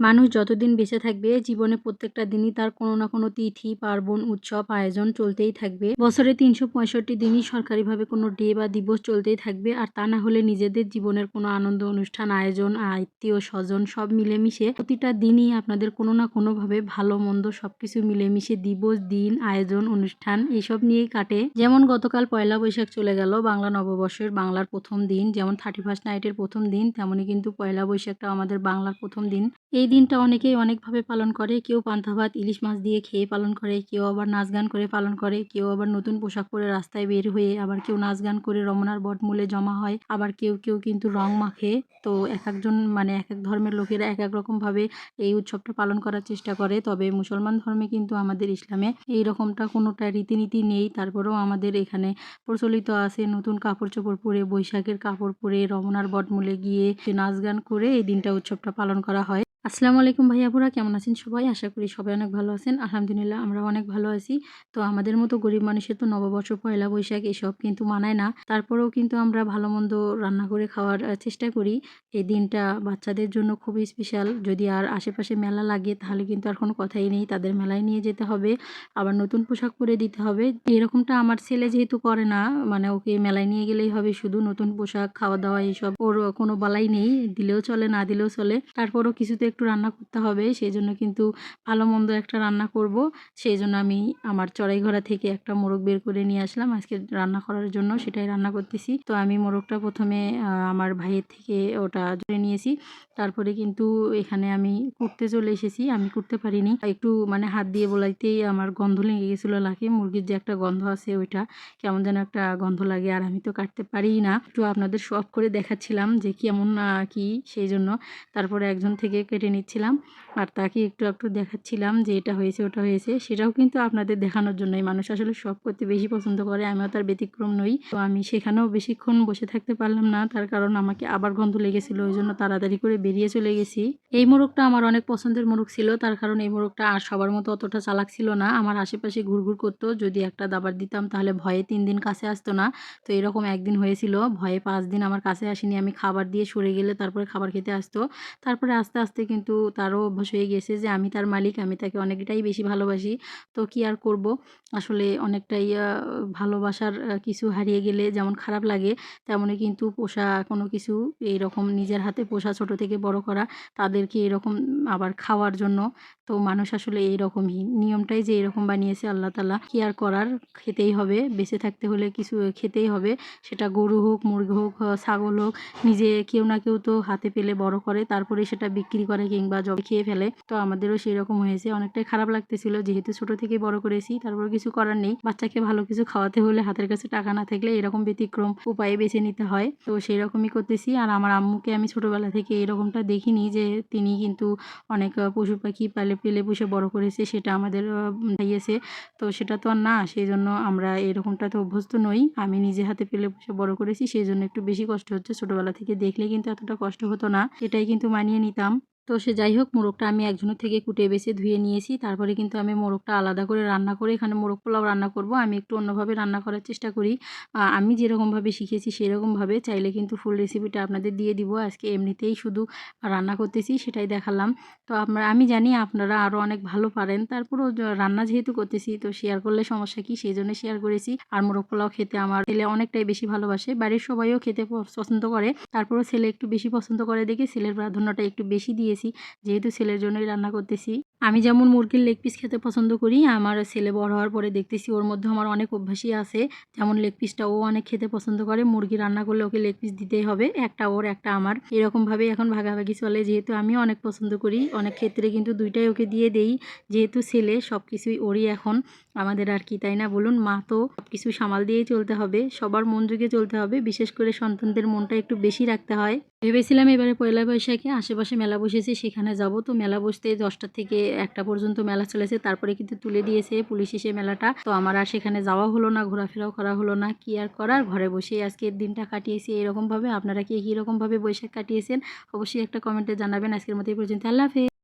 মানুষ যতদিন বেঁচে থাকবে, জীবনে প্রত্যেকটা দিনই তার কোনো না কোনো তিথি, পার্বণ, উৎসব, আয়োজন চলতেই থাকবে। বছরে তিনশো পঁয়ষট্টি দিনই সরকারিভাবে কোনো ডে বা দিবস চলতেই থাকবে, আর তা না হলে নিজেদের জীবনের কোনো আনন্দ অনুষ্ঠান, আয়োজন, আত্মীয় স্বজন সব মিলেমিশে প্রতিটা দিনই আপনাদের কোনো না কোনোভাবে ভালো, মন্দ সব কিছু মিলেমিশে দিবস, দিন, আয়োজন, অনুষ্ঠান এইসব নিয়েই কাটে। যেমন গতকাল পয়লা বৈশাখ চলে গেল, বাংলা নববর্ষের বাংলার প্রথম দিন। যেমন থার্টি ফার্স্ট নাইটের প্রথম দিন তেমনই কিন্তু পয়লা বৈশাখটা আমাদের বাংলার প্রথম দিন। এই দিনটা অনেকেই অনেকভাবে পালন করে। কেউ পান্তা ভাত, ইলিশ মাছ দিয়ে খেয়ে পালন করে, কেউ আবার নাচ গান করে পালন করে, কেউ আবার নতুন পোশাক পরে রাস্তায় বের হয়ে আবার কেউ নাচ গান করে রমনার বটমূলে জমা হয়, আবার কেউ কেউ কিন্তু রং মাখে। তো এক একজন মানে এক এক ধর্মের লোকেরা এক এক রকমভাবে এই উৎসবটা পালন করার চেষ্টা করে। তবে মুসলমান ধর্মে কিন্তু আমাদের ইসলামে এই রকমটা কোনোটা রীতিনীতি নেই। তারপরেও আমাদের এখানে প্রচলিত আছে নতুন কাপড় চোপড় পরে, বৈশাখের কাপড় পরে রমনার বটমূলে গিয়ে নাচ গান করে এই দিনটা উৎসবটা পালন করা হয়। আসসালামু আলাইকুম ভাইয়াপুরা কেমন আছেন সবাই? আশা করি সবাই অনেক ভালো আছেন। আলহামদুলিল্লাহ আমরা অনেক ভালো আছি। তো আমাদের মতো গরিব মানুষের তো নববর্ষ পয়লা বৈশাখ এসব কিন্তু মানায় না। তারপরেও কিন্তু আমরা ভালো মন্দ রান্না করে খাওয়ার চেষ্টা করি। এই দিনটা বাচ্চাদের জন্য খুবই স্পেশাল যদি আর আশেপাশে মেলা লাগে তাহলে কিন্তু আর কোনো কথাই নেই। তাদের মেলায় নিয়ে যেতে হবে। আবার নতুন পোশাক পরে দিতে হবে। এরকমটা আমার ছেলে যেহেতু করে না মানে ওকে মেলায় নিয়ে গেলেই হবে শুধু নতুন পোশাক খাওয়া দাওয়া এইসব ওর কোনো বালাই নেই। দিলেও চলে, না দিলেও চলে। তারপরও কিছুতে একটু রান্না করতে হবে সেই জন্য কিন্তু ভালো মন্দ একটা রান্না করব। সেই জন্য আমি আমার চড়াই ঘোড়া থেকে একটা মোরগ বের করে নিয়ে আসলাম। আজকে রান্না করার জন্য সেটাই রান্না করতেছি। তো আমি মোরগটা প্রথমে আমার ভাইয়ের থেকে ওটা জড়ে নিয়েছি। তারপরে কিন্তু এখানে আমি কুটতে চলে এসেছি। আমি কুটতে পারিনি। একটু মানে হাত দিয়ে বলাইতেই আমার গন্ধ লেগে গেছিল লাগে মুরগির যে একটা গন্ধ আছে ওইটা কেমন যেন একটা গন্ধ লাগে আর আমি তো কাটতে পারি না। একটু আপনাদের সব করে দেখাচ্ছিলাম যে কেমন কি, সেই জন্য। তারপরে একজন থেকে কেটে নিচ্ছিলাম। আর তাকে একটু একটু দেখাচ্ছিলাম যে এটা হয়েছে, ওটা হয়েছে। সেটাও কিন্তু আপনাদের দেখানোর জন্যই। মানুষ আসলে সব করতে বেশি পছন্দ করে। আমিও তার ব্যতিক্রম নই। তো আমি সেখানেও বেশিক্ষণ বসে থাকতে পারলাম না। তার কারণ আমাকে আবার গন্ধ লেগেছিলো। ওই জন্য তাড়াতাড়ি করে বেরিয়ে চলে গেছি। এই মোরগটা আমার অনেক পছন্দের মোরগ ছিল, তার কারণ এই মোরগটা আর সবার মতো অতটা চালাক ছিল না। আমার আশেপাশে ঘুরঘুর করতো, যদি একটা দাবার দিতাম তাহলে ভয়ে তিন দিন কাছে আসতো না। তো এরকম একদিন হয়েছিল, ভয়ে পাঁচ দিন আমার কাছে আসেনি, আমি খাবার দিয়ে সরে গেলে তারপরে খাবার খেতে আসতো। তারপরে আস্তে আস্তে কিন্তু তারও অভ্যাস হয়ে গেছে যে আমি তার মালিক, আমি তাকে অনেকটাই বেশি ভালোবাসি। তো কি আর করব? আসলে অনেকটাই ভালোবাসার কিছু হারিয়ে গেলে যেমন খারাপ লাগে তেমনই কিন্তু পোষা কোনো কিছু, এইরকম নিজের হাতে পোষা ছোট থেকে বড় করা তাদেরকে এরকম আবার খাওয়ার জন্য তো মানুষ আসলে এইরকমই। নিয়মটাই যে এরকম বানিয়েছে আল্লাহ তালা কি আর করার? খেতেই হবে, বেঁচে থাকতে হলে কিছু খেতেই হবে। সেটা গরু হোক, মুরগি হোক ছাগল হোক, নিজে কেউ না কেউ তো হাতে পেলে বড় করে, তারপরে সেটা বিক্রি করে কিংবা জব খেয়ে ফেলে। তো আমাদেরও সেই রকম হয়েছে। অনেকটাই খারাপ লাগতেছিল। যেহেতু ছোট থেকে বড় করেছি, তারপর কিছু করার নেই। বাচ্চাকে ভালো কিছু খাওয়াতে হলে হাতের কাছে টাকা না থাকলে এরকম ব্যতিক্রম উপায়ে বেছে নিতে হয়। তো সেই রকমই করতেছি। আর আমার আম্মুকে আমি ছোটবেলা থেকে এরকমটা দেখিনি যে তিনি কিন্তু অনেক পশু পাখি পালে পেলে পুষে বড় করেছি, সেটা আমাদের খাইয়েছে। তো সেটা তো আর না সেই জন্য আমরা এরকমটা তো অভ্যস্ত নই। আমি নিজে হাতে পেলে পুষে বড় করেছি সেই জন্য একটু বেশি কষ্ট হচ্ছে। ছোটোবেলা থেকে দেখলে কিন্তু এতটা কষ্ট হতো না এটাই কিন্তু মানিয়ে নিতাম। তো সে যাই হোক, মোরগটা আমি একজনের থেকে কুটে বেছে ধুয়ে নিয়েছি। তারপরে কিন্তু আমি মোরগটা আলাদা করে রান্না করে এখানে মোরগ পোলাও রান্না করব। আমি একটু অন্যভাবে রান্না করার চেষ্টা করি। আমি যেরকমভাবে শিখেছি সেরকমভাবে চাইলে কিন্তু ফুল রেসিপিটা আপনাদের দিয়ে দিব। আজকে এমনিতেই শুধু রান্না করতেছি, সেটাই দেখালাম। তো আপনারা আমি জানি আপনারা আরও অনেক ভালো পারেন। তারপরেও রান্না যেহেতু করতেছি, তো শেয়ার করলে সমস্যা কি? সেই জন্য শেয়ার করেছি। আর মোরগ পোলাও খেতে আমার ছেলে অনেকটাই বেশি ভালোবাসে। বাড়ির সবাইও খেতে পছন্দ করে। তারপরেও ছেলে একটু বেশি পছন্দ করে দেখে ছেলের প্রাধান্যটা একটু বেশি দিয়েছি। যেহেতু ছেলের জন্যই রান্না করতেছি। আমি যেমন মুরগির লেগ পিস খেতে পছন্দ করি, আমার ছেলে বড় হওয়ার পরে দেখতেছি ওর মধ্যে আমার অনেক অভ্যাসই আছে। যেমন লেগ পিসটা ও অনেক খেতে পছন্দ করে, মুরগি রান্না করলে ওকে লেগ পিস দিতেই হবে, একটা ওর, একটা আমার। এরকমভাবে এখন ভাগাভাগি চলে, যেহেতু আমি অনেক পছন্দ করি, অনেক ক্ষেত্রে কিন্তু দুইটাই ওকে দিয়ে দেই। যেহেতু ছেলে সব কিছুই ওরই এখন, আমাদের আর কি, তাই না? বলুন, মা তো সব কিছু সামাল দিয়েই চলতে হবে, সবার মন যুগে চলতে হবে, বিশেষ করে সন্তানদের মনটা একটু বেশি রাখতে হয়। ভেবেছিলাম এবারে পয়লা বৈশাখে আশেপাশে মেলা বসেছে, সেখানে যাব। তো মেলা বসতে দশটা থেকে একটা পর্যন্ত মেলা চলেছে, তারপরে কিন্তু তুলে দিয়েছে পুলিশ এসে মেলাটা। তো আমার আর সেখানে যাওয়া হলো না, ঘোরাফেরাও করা হলো না। কি আর করার? ঘরে বসেই আজকের দিনটা কাটিয়েছি এরকমভাবে। আপনারা কি কীরকমভাবে বৈশাখ কাটিয়েছেন? অবশ্যই একটা কমেন্টে জানাবেন। আজকের মতো এই পর্যন্ত। আল্লাহ হাফেজ।